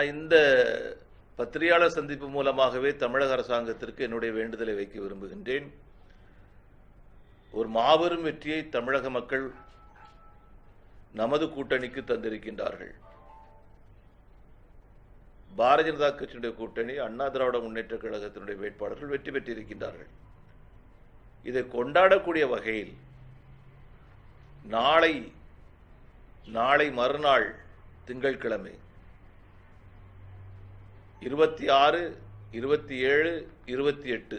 நான் இந்த பத்திரிகையாளர் சந்திப்பு மூலமாகவே தமிழக அரசாங்கத்திற்கு என்னுடைய வேண்டுதலை வைக்க விரும்புகின்றேன். ஒரு மாபெரும் வெற்றியை தமிழக மக்கள் நமது கூட்டணிக்கு தந்திருக்கின்றார்கள். பாரதிய ஜனதா கட்சியினுடைய கூட்டணி அண்ணா திராவிட முன்னேற்ற கழகத்தினுடைய வேட்பாளர்கள் வெற்றி பெற்றிருக்கின்றார்கள். இதை கொண்டாடக்கூடிய வகையில் நாளை நாளை மறுநாள் திங்கட்கிழமை இருபத்தி ஆறு இருபத்தி ஏழு இருபத்தி எட்டு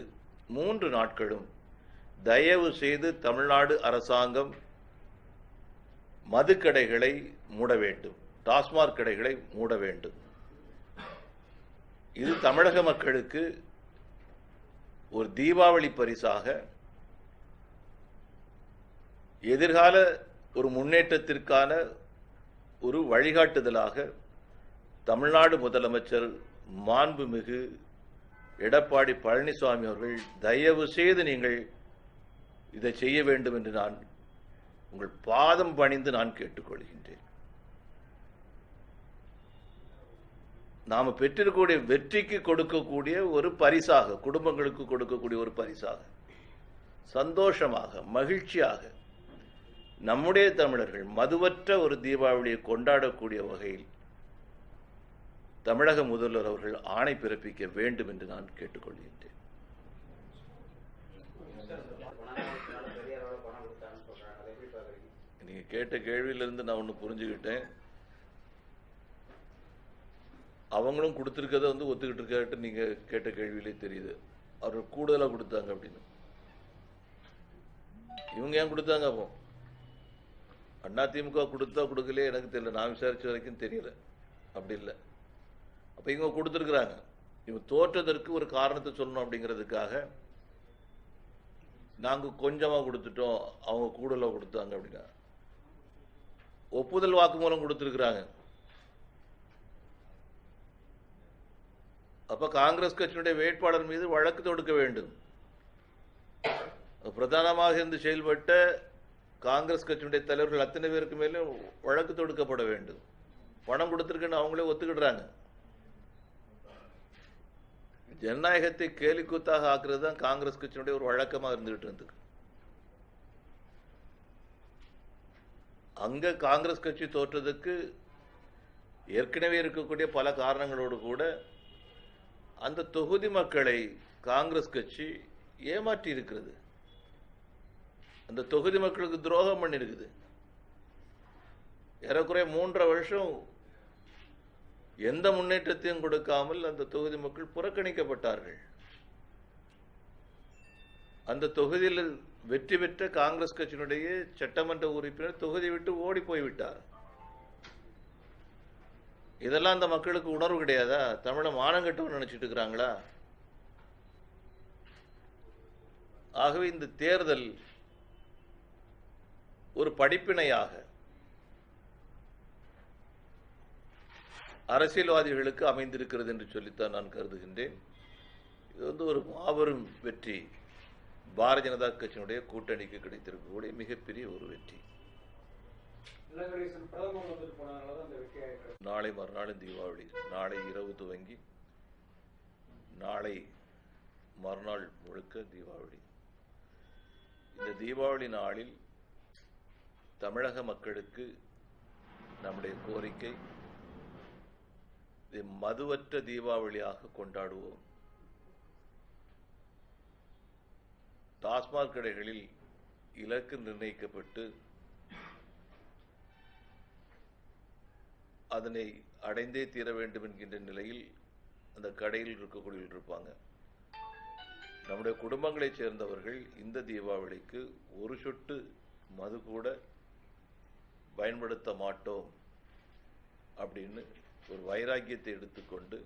மூன்று நாட்களும் தயவு செய்து தமிழ்நாடு அரசாங்கம் மதுக்கடைகளை மூட வேண்டும். டாஸ்மாக் கடைகளை மூட வேண்டும். இது தமிழக மக்களுக்கு ஒரு தீபாவளி பரிசாக எதிர்கால ஒரு முன்னேற்றத்திற்கான ஒரு வழிகாட்டுதலாக தமிழ்நாடு முதலமைச்சர் மாண்புமிகு எடப்பாடி பழனிசாமி அவர்கள் தயவு செய்து நீங்கள் இதை செய்ய வேண்டும் என்று நான் உங்கள் பாதம் பணிந்து நான் கேட்டுக்கொள்கின்றேன். நாம் பெற்றிருக்கக்கூடிய வெற்றிக்கு கொடுக்கக்கூடிய ஒரு பரிசாக குடும்பங்களுக்கு கொடுக்கக்கூடிய ஒரு பரிசாக சந்தோஷமாக மகிழ்ச்சியாக நம்முடைய தமிழர்கள் மதுவற்ற ஒரு தீபாவளியை கொண்டாடக்கூடிய வகையில் தமிழக முதல்வர் அவர்கள் ஆணை பிறப்பிக்க வேண்டும் என்று நான் கேட்டுக்கொள்கின்றேன். நீங்கள் நீங்க கேட்ட கேள்வியிலிருந்து நான் ஒன்று புரிஞ்சுக்கிட்டேன். அவங்களும் கொடுத்துருக்கத வந்து ஒத்துக்கிட்டு இருக்காட்டு நீங்க கேட்ட கேள்வியிலே தெரியுது. அவர் கூடுதலாக கொடுத்தாங்க அப்படின்னு. இவங்க ஏன் கொடுத்தாங்க அப்போ? அண்ணா திமுக கொடுத்தா கொடுக்கலையே? எனக்கு தெரியல. நான் விசாரிச்ச வரைக்கும் தெரியல. அப்படி இல்லை. அப்போ இவங்க கொடுத்துருக்குறாங்க. இவங்க தோற்றதற்கு ஒரு காரணத்தை சொல்லணும் அப்படிங்கிறதுக்காக நாங்கள் கொஞ்சமாக கொடுத்துட்டோம் அவங்க கூடுதலாக கொடுத்தாங்க அப்படின்னா. ஒப்புதல் வாக்குமூலம் கொடுத்துருக்குறாங்க. அப்ப காங்கிரஸ் கட்சியினுடைய வேட்பாளர் மீது வழக்கு தொடுக்க வேண்டும். பிரதானமாக இருந்து செயல்பட்ட காங்கிரஸ் கட்சியினுடைய தலைவர்கள் அத்தனை பேருக்கு மேலும் வழக்கு தொடுக்கப்பட வேண்டும். பணம் கொடுத்துருக்குன்னு அவங்களே ஒத்துக்கிடுறாங்க. ஜனநாயகத்தை கேலிக்கூத்தாக ஆக்குறது தான் காங்கிரஸ் கட்சியினுடைய ஒரு வழக்கமாக இருந்துகிட்டு இருந்தது. அங்க காங்கிரஸ் கட்சி தோற்றதுக்கு ஏற்கனவே இருக்கக்கூடிய பல காரணங்களோடு கூட அந்த தொகுதி மக்களை காங்கிரஸ் கட்சி ஏமாற்றி இருக்கிறது. அந்த தொகுதி மக்களுக்கு துரோகம் பண்ணிருக்குது. ஏறக்குறைய மூன்றரை வருஷம் எந்த முன்னேற்றத்தையும் கொடுக்காமல் அந்த தொகுதி மக்கள் புறக்கணிக்கப்பட்டார்கள். அந்த தொகுதியில் வெற்றி பெற்ற காங்கிரஸ் கட்சியினுடைய சட்டமன்ற உறுப்பினர் தொகுதி விட்டு ஓடி போய்விட்டார். இதெல்லாம் அந்த மக்களுக்கு உணர்வு கிடையாதா? தமிழை மானங்கட்டவன் நினைச்சிட்டு இருக்கிறாங்களா? ஆகவே இந்த தேர்தல் ஒரு படிப்பினையாக அரசியல்வாதிகளுக்கு அமைந்திருக்கிறது என்று சொல்லித்தான் நான் கருதுகின்றேன். இது வந்து ஒரு மாபெரும் வெற்றி. பாரதிய ஜனதா கட்சியினுடைய கூட்டணிக்கு கிடைத்திருக்கக்கூடிய மிகப்பெரிய ஒரு வெற்றி. நாளை மறுநாள் தீபாவளி. நாளை இரவு துவங்கி நாளை மறுநாள் முழுக்க தீபாவளி. இந்த தீபாவளி நாளில் தமிழக மக்களுக்கு நம்முடைய கோரிக்கை மதுவற்ற தீபாவளியாக கொண்டாடுவோம். டாஸ்மாக் கடைகளில் இலக்கு நிர்ணயிக்கப்பட்டு அதனை அடைந்தே தீர வேண்டும் என்கின்ற நிலையில் அந்த கடையில் இருக்கக்கூடியவர்கள் இருப்பாங்க. நம்முடைய குடும்பங்களைச் சேர்ந்தவர்கள் இந்த தீபாவளிக்கு ஒரு சொட்டு மது கூட பயன்படுத்த மாட்டோம் அப்படின்னு ஒரு வைராக்கியத்தை எடுத்துக்கொண்டு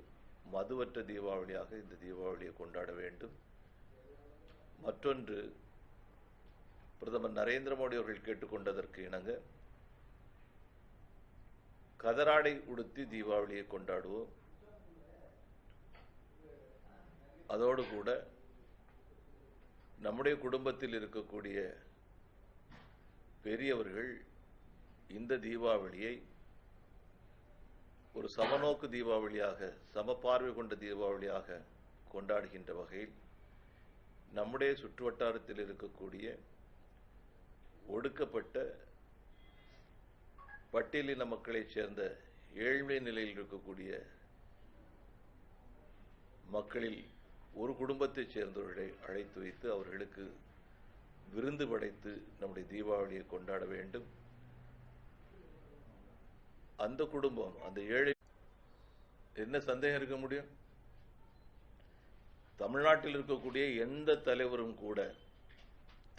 மதுவற்ற தீபாவளியாக இந்த தீபாவளியை கொண்டாட வேண்டும். மற்றொன்று பிரதமர் நரேந்திர மோடி அவர்கள் கேட்டுக்கொண்டதற்கு இணங்க கதராடை உடுத்தி தீபாவளியை கொண்டாடுவோம். அதோடு கூட நம்முடைய குடும்பத்தில் இருக்கக்கூடிய பெரியவர்கள் இந்த தீபாவளியை ஒரு சமநோக்கு தீபாவளியாக சமபார்வை கொண்ட தீபாவளியாக கொண்டாடுகின்ற வகையில் நம்முடைய சுற்றுவட்டாரத்தில் இருக்கக்கூடிய ஒடுக்கப்பட்ட பட்டியலின மக்களைச் சேர்ந்த ஏழ்மை நிலையில் இருக்கக்கூடிய மக்களில் ஒரு குடும்பத்தைச் சேர்ந்தவர்களை அழைத்து வைத்து அவர்களுக்கு விருந்து படைத்து நம்முடைய தீபாவளியை கொண்டாட வேண்டும். அந்த குடும்பம் அந்த ஏழை என்ன சந்தேகம் இருக்க முடியும்? தமிழ்நாட்டில் இருக்கக்கூடிய எந்த தலைவரும் கூட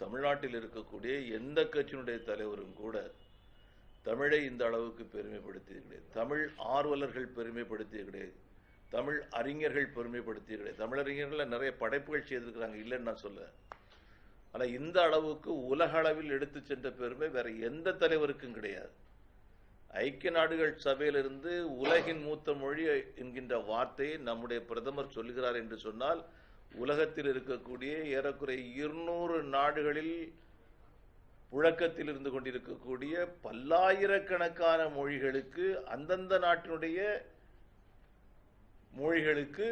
தமிழ்நாட்டில் இருக்கக்கூடிய எந்த கட்சியினுடைய தலைவரும் கூட தமிழை இந்த அளவுக்கு பெருமைப்படுத்தியது கிடையாது தமிழ் ஆர்வலர்கள் பெருமைப்படுத்தியது கிடையாது தமிழ் அறிஞர்கள் பெருமைப்படுத்தியது கிடையாது தமிழறிஞர்கள் நிறைய படைப்புகள் செய்திருக்கிறாங்க இல்லைன்னு நான் சொல்ல ஆனா இந்த அளவுக்கு உலக அளவில் எடுத்து சென்ற பெருமை வேற எந்த தலைவருக்கும் கிடையாது. ஐக்கிய நாடுகள் சபையிலிருந்து உலகின் மூத்த மொழி என்கின்ற வார்த்தையை நம்முடைய பிரதமர் சொல்கிறார் என்று சொன்னால் உலகத்தில் இருக்கக்கூடிய ஏறக்குறைய இருநூறு நாடுகளில் புழக்கத்தில் இருந்து கொண்டிருக்கக்கூடிய பல்லாயிரக்கணக்கான மொழிகளுக்கு அந்தந்த நாட்டினுடைய மொழிகளுக்கு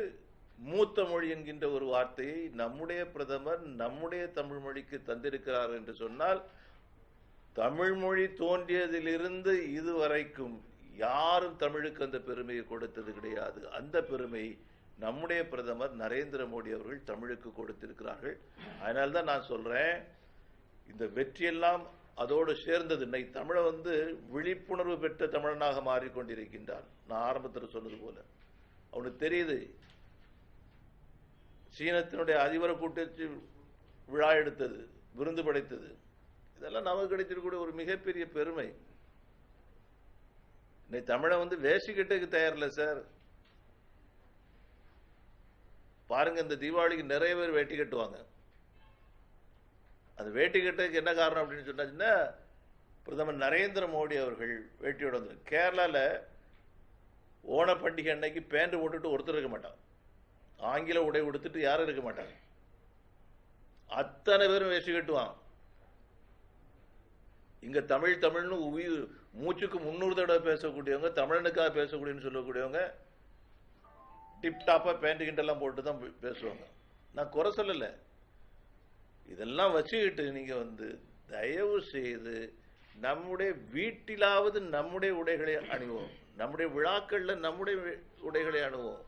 மூத்த மொழி என்கின்ற ஒரு வார்த்தையை நம்முடைய பிரதமர் நம்முடைய தமிழ் மொழிக்கு தந்திருக்கிறார் என்று சொன்னால் தமிழ் மொழி தோன்றியதிலிருந்து இதுவரைக்கும் யாரும் தமிழுக்கு அந்த பெருமையை கொடுத்தது கிடையாது. அந்த பெருமை நம்முடைய பிரதமர் நரேந்திர மோடி அவர்கள் தமிழுக்கு கொடுத்திருக்கிறார்கள். அதனால்தான் நான் சொல்றேன் இந்த வெற்றியெல்லாம் அதோடு சேர்ந்தது இன்னைக்கு தமிழை வந்து விழிப்புணர்வு பெற்ற தமிழனாக மாறிக்கொண்டிருக்கின்றான். நான் ஆரம்பத்தில் சொன்னது போல. அவனுக்கு தெரியுது சீனத்தினுடைய அதிபர கூட்டத்தில் விழா எடுத்தது விருந்து படைத்தது. இதெல்லாம் நமக்கு கிடைச்சிருக்கக்கூடிய ஒரு மிகப்பெரிய பெருமை. இன்னைக்கு தமிழை வந்து வேசிக்கிட்டதுக்கு தயாரில்லை சார். பாருங்க இந்த தீபாவளிக்கு நிறைய பேர் வேட்டி கட்டுவாங்க. அது வேட்டி கட்டுறதுக்கு என்ன காரணம் அப்படின்னு சொன்னாச்சுன்னா பிரதமர் நரேந்திர மோடி அவர்கள் வேட்டியோட வந்து கேரளாவில் ஓண பண்டிகை அன்னைக்கு பேண்ட் போட்டுட்டு ஒருத்தர் இருக்க மாட்டான் ஆங்கில உடை உடுத்துட்டு யாரும் இருக்க மாட்டாங்க அத்தனை பேரும் வேஷ்டி கட்டுவான். இங்க தமிழ் தமிழ்னு உயிர் மூச்சுக்கு முன்னூறு தடவை பேசக்கூடியவங்க தமிழனுக்காக பேசக்கூடியன்னு சொல்லக்கூடியவங்க டிப்டாப்பாக பேண்ட் கிண்டெல்லாம் போட்டு தான் பேசுவாங்க. நான் குறை சொல்லல. இதெல்லாம் வச்சுக்கிட்டு நீங்க வந்து தயவு செய்து நம்முடைய வீட்டிலாவது நம்முடைய உடைகளை அணிவோம். நம்முடைய விழாக்கள்ல நம்முடைய உடைகளை அணுவோம்.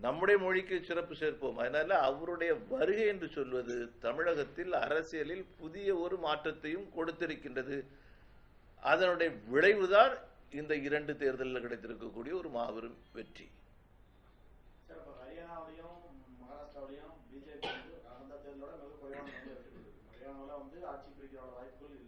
நம்முடைய மொழிக்கு சிறப்பு சேர்ப்போம். அதனால அவருடைய வருகை என்று சொல்வது தமிழகத்தில் அரசியலில் புதிய ஒரு மாற்றத்தையும் கொடுத்திருக்கின்றது. அதனுடைய விளைவுதான் இந்த இரண்டு தேர்தலில் கிடைத்திருக்கக்கூடிய ஒரு மாபெரும் வெற்றி. மகாராஷ்டிராவிலையும் பிஜேபி கடந்த தேர்தலோட மிக குறைவான வந்து ஆட்சி வாய்ப்புகள்